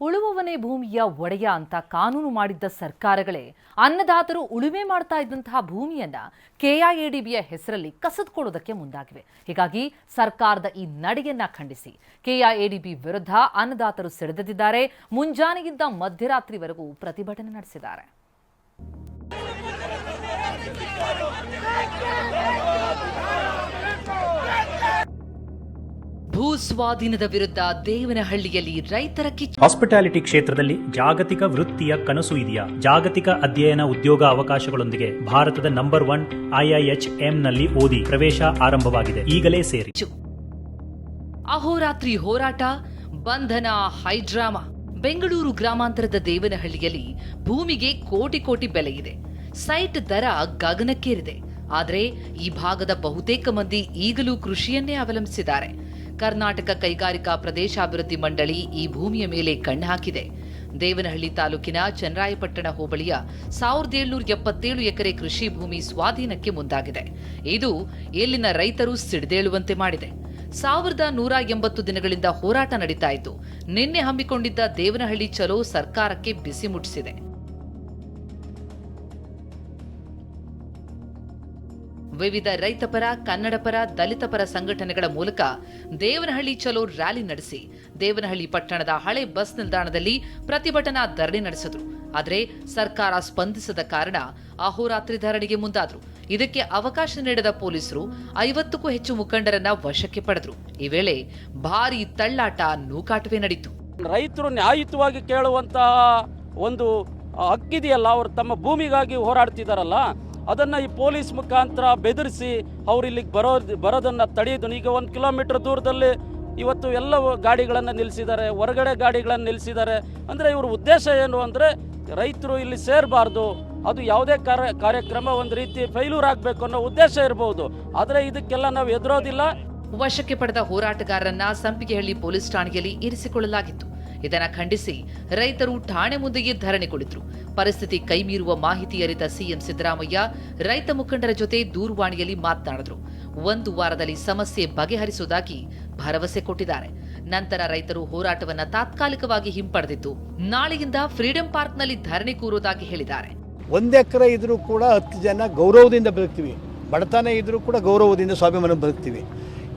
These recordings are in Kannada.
ಉಳುವವನೇ ಭೂಮಿಯ ಒಡೆಯ ಅಂತ ಕಾನೂನು ಮಾಡಿದ್ದ ಸರ್ಕಾರಗಳೇ ಅನ್ನದಾತರು ಉಳುಮೆ ಮಾಡ್ತಾ ಇದ್ದಂತಹ ಭೂಮಿಯನ್ನ ಕೆಐಎಡಿಬಿಯ ಹೆಸರಲ್ಲಿ ಕಸಿದುಕೊಳ್ಳೋದಕ್ಕೆ ಮುಂದಾಗಿವೆ. ಹೀಗಾಗಿ ಸರ್ಕಾರದ ಈ ನಡೆಯನ್ನ ಖಂಡಿಸಿ. ಕೆಐಎಡಿಬಿ ವಿರುದ್ಧ ಅನ್ನದಾತರು ಸಿಡಿದಿದ್ದಾರೆ ಮುಂಜಾನೆಯಿಂದ ಮಧ್ಯರಾತ್ರಿವರೆಗೂ ಪ್ರತಿಭಟನೆ ನಡೆಸಿದ್ದಾರೆ. ಸ್ವಾಧೀನದ ವಿರುದ್ಧ ದೇವನಹಳ್ಳಿಯಲ್ಲಿ ರೈತರ ಕಿಚ್ಚು ಹಾಸ್ಪಿಟಾಲಿಟಿ ಕ್ಷೇತ್ರದಲ್ಲಿ ಜಾಗತಿಕ ವೃತ್ತಿಯ ಕನಸು ಇದೆಯಾ? ಜಾಗತಿಕ ಅಧ್ಯಯನ ಉದ್ಯೋಗ ಅವಕಾಶಗಳೊಂದಿಗೆ ಭಾರತದ ನಂಬರ್ ಒನ್ ಐಐಎಚ್ನಲ್ಲಿ ಓದಿ ಪ್ರವೇಶ ಆರಂಭವಾಗಿದೆ. ಈಗಲೇ ಸೇರಿ. ಅಹೋರಾತ್ರಿ ಹೋರಾಟ ಬಂಧನ ಹೈಡ್ರಾಮಾ. ಬೆಂಗಳೂರು ಗ್ರಾಮಾಂತರದ ದೇವನಹಳ್ಳಿಯಲ್ಲಿ ಭೂಮಿಗೆ ಕೋಟಿ ಕೋಟಿ ಬೆಲೆ ಇದೆ. ಸೈಟ್ ದರ ಗಗನಕ್ಕೇರಿದೆ. ಆದರೆ ಈ ಭಾಗದ ಬಹುತೇಕ ಮಂದಿ ಈಗಲೂ ಕೃಷಿಯನ್ನೇ ಅವಲಂಬಿಸಿದ್ದಾರೆ. ಕರ್ನಾಟಕ ಕೈಗಾರಿಕಾ ಪ್ರದೇಶಾಭಿವೃದ್ಧಿ ಮಂಡಳಿ ಈ ಭೂಮಿಯ ಮೇಲೆ ಕಣ್ಣಾಕಿದೆ ದೇವನಹಳ್ಳಿ ತಾಲೂಕಿನ ಚನ್ನರಾಯಪಟ್ಟಣ ಹೋಬಳಿಯ ಸಾವಿರದ ಏಳ್ನೂರ ಎಪ್ಪತ್ತೇಳು ಎಕರೆ ಕೃಷಿ ಭೂಮಿ ಸ್ವಾಧೀನಕ್ಕೆ ಮುಂದಾಗಿದೆ. ಇದು ಇಲ್ಲಿನ ರೈತರು ಸಿಡಿದೇಳುವಂತೆ ಮಾಡಿದೆ. ಸಾವಿರದ ನೂರ ಎಂಬತ್ತು ದಿನಗಳಿಂದ ಹೋರಾಟ ನಡೀತಾ ಇದ್ದು, ನಿನ್ನೆ ಹಮ್ಮಿಕೊಂಡಿದ್ದ ದೇವನಹಳ್ಳಿ ಚಲೋ ಸರ್ಕಾರಕ್ಕೆ ಬಿಸಿ ಮುಟ್ಟಿಸಿದೆ. ವಿವಿಧ ರೈತಪರ ಕನ್ನಡಪರ ದಲಿತಪರ ಸಂಘಟನೆಗಳ ಮೂಲಕ ದೇವನಹಳ್ಳಿ ಚಲೋ ರ್ಯಾಲಿ ನಡೆಸಿ, ದೇವನಹಳ್ಳಿ ಪಟ್ಟಣದ ಹಳೆ ಬಸ್ ನಿಲ್ದಾಣದಲ್ಲಿ ಪ್ರತಿಭಟನಾ ಧರಣಿ ನಡೆಸಿದ್ರು. ಆದರೆ ಸರ್ಕಾರ ಸ್ಪಂದಿಸದ ಕಾರಣ ಅಹೋರಾತ್ರಿ ಧರಣಿಗೆ ಮುಂದಾದ್ರು. ಇದಕ್ಕೆ ಅವಕಾಶ ನೀಡದ ಪೊಲೀಸರು ಐವತ್ತಕ್ಕೂ ಹೆಚ್ಚು ಮುಖಂಡರನ್ನ ವಶಕ್ಕೆ ಪಡೆದ್ರು. ಈ ವೇಳೆ ಭಾರಿ ತಳ್ಳಾಟ, ನೂಕಾಟವೆ ನಡೀತು. ರೈತರು ನ್ಯಾಯಯುತವಾಗಿ ಕೇಳುವಂತಹ ಒಂದು ಹಕ್ಕಿದೆಯಲ್ಲ, ಅವರು ತಮ್ಮ ಭೂಮಿಗಾಗಿ ಹೋರಾಡ್ತಿದಾರಲ್ಲ ಅದನ್ನ ಈ ಪೊಲೀಸ್ ಮುಖಾಂತರ ಬೆದರಿಸಿ ಅವ್ರು ಇಲ್ಲಿಗೆ ಬರೋ ಬರೋದನ್ನ ತಡೆಯೋದು ಈಗ ಒಂದು ಕಿಲೋಮೀಟರ್ ದೂರದಲ್ಲಿ ಇವತ್ತು ಎಲ್ಲ ಗಾಡಿಗಳನ್ನು ನಿಲ್ಲಿಸಿದ್ದಾರೆ ಹೊರಗಡೆ ಗಾಡಿಗಳನ್ನು ನಿಲ್ಲಿಸಿದ್ದಾರೆ ಅಂದರೆ ಇವ್ರ ಉದ್ದೇಶ ಏನು ಅಂದರೆ ರೈತರು ಇಲ್ಲಿ ಸೇರಬಾರ್ದು, ಅದು ಯಾವುದೇ ಕಾರ್ಯ ಕಾರ್ಯಕ್ರಮ ಒಂದು ರೀತಿ ಫೈಲೂರ್ ಆಗಬೇಕು ಅನ್ನೋ ಉದ್ದೇಶ ಇರಬಹುದು ಆದರೆ ಇದಕ್ಕೆಲ್ಲ ನಾವು ಎದುರೋದಿಲ್ಲ. ವಶಕ್ಕೆ ಪಡೆದ ಹೋರಾಟಗಾರರನ್ನ ಸಂಪಿಗೆಹಳ್ಳಿ ಪೊಲೀಸ್ ಠಾಣೆಯಲ್ಲಿ ಇರಿಸಿಕೊಳ್ಳಲಾಗಿತ್ತು. ಇದನ್ನ ಖಂಡಿಸಿ ರೈತರು ಠಾಣೆ ಮುಂದೆಯೇ ಧರಣಿ ಕುಳಿತರು. ಪರಿಸ್ಥಿತಿ ಕೈಮೀರುವ ಮಾಹಿತಿ ಅರಿತ ಸಿಎಂ ಸಿದ್ದರಾಮಯ್ಯ ರೈತ ಮುಖಂಡರ ಜೊತೆ ದೂರವಾಣಿಯಲ್ಲಿ ಮಾತನಾಡಿದ್ರು. ಒಂದು ವಾರದಲ್ಲಿ ಸಮಸ್ಯೆ ಬಗೆಹರಿಸುವುದಾಗಿ ಭರವಸೆ ಕೊಟ್ಟಿದ್ದಾರೆ. ನಂತರ ರೈತರು ಹೋರಾಟವನ್ನು ತಾತ್ಕಾಲಿಕವಾಗಿ ಹಿಂಪಡೆದಿದ್ದು, ನಾಳೆಯಿಂದ ಫ್ರೀಡಂ ಪಾರ್ಕ್ನಲ್ಲಿ ಧರಣಿ ಕೂರುವುದಾಗಿ ಹೇಳಿದ್ದಾರೆ. ಒಂದು ಎಕರೆ ಇದ್ರೂ ಕೂಡ ಹತ್ತು ಜನ ಗೌರವದಿಂದ ಬದುಕ್ತೀವಿ. ಬಡತನ ಇದ್ರೂ ಕೂಡ ಗೌರವದಿಂದ ಸ್ವಾಭಿಮಾನ ಬದುಕ್ತೀವಿ.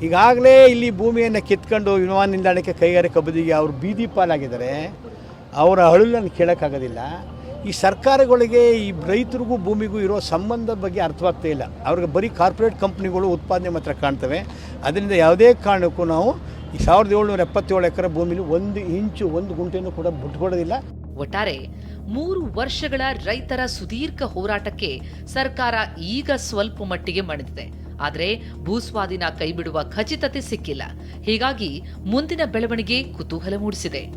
ಈಗಾಗಲೇ ಇಲ್ಲಿ ಭೂಮಿಯನ್ನು ಕಿತ್ಕೊಂಡು ವಿಮಾನ ನಿಲ್ದಾಣಕ್ಕೆ ಕೈಗಾರಿಕೆ ಬದಿಗೆ ಅವರು ಬೀದಿ ಪಾಲಾಗಿದ್ದಾರೆ. ಅವರ ಅಳಲನ್ನು ಕೇಳೋಕ್ಕಾಗೋದಿಲ್ಲ. ಈ ಸರ್ಕಾರಗಳಿಗೆ, ಈ ರೈತರಿಗೂ, ಭೂಮಿಗೂ ಇರೋ ಸಂಬಂಧದ ಬಗ್ಗೆ ಅರ್ಥವಾಗ್ತಾ ಇಲ್ಲ. ಅವ್ರಿಗೆ ಬರೀ ಕಾರ್ಪೊರೇಟ್ ಕಂಪ್ನಿಗಳು ಉತ್ಪಾದನೆ ಮಾತ್ರ ಕಾಣ್ತವೆ. ಅದರಿಂದ ಯಾವುದೇ ಕಾರಣಕ್ಕೂ ನಾವು ಈ ಸಾವಿರದ ಏಳ್ನೂರ ಎಪ್ಪತ್ತೇಳು ಎಕರೆ ಭೂಮಿಲಿ ಒಂದು ಇಂಚು, ಒಂದು ಗುಂಟೆನೂ ಕೂಡ ಬಿಟ್ಕೊಡೋದಿಲ್ಲ. ಒಟ್ಟಾರೆ ಮೂರು ವರ್ಷಗಳ ರೈತರ ಸುದೀರ್ಘ ಹೋರಾಟಕ್ಕೆ ಸರ್ಕಾರ ಈಗ ಸ್ವಲ್ಪ ಮಟ್ಟಿಗೆ ಮಣಿದಿದೆ. ಆದರೆ ಭೂಸ್ವಾಧೀನ ಕೈಬಿಡುವ ಖಚಿತತೆ ಸಿಕ್ಕಿಲ್ಲ. ಹೀಗಾಗಿ ಮುಂದಿನ ಬೆಳವಣಿಗೆ ಕುತೂಹಲ ಮೂಡಿಸಿದೆ.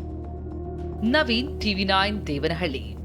Naveen TV nine Devanahalli.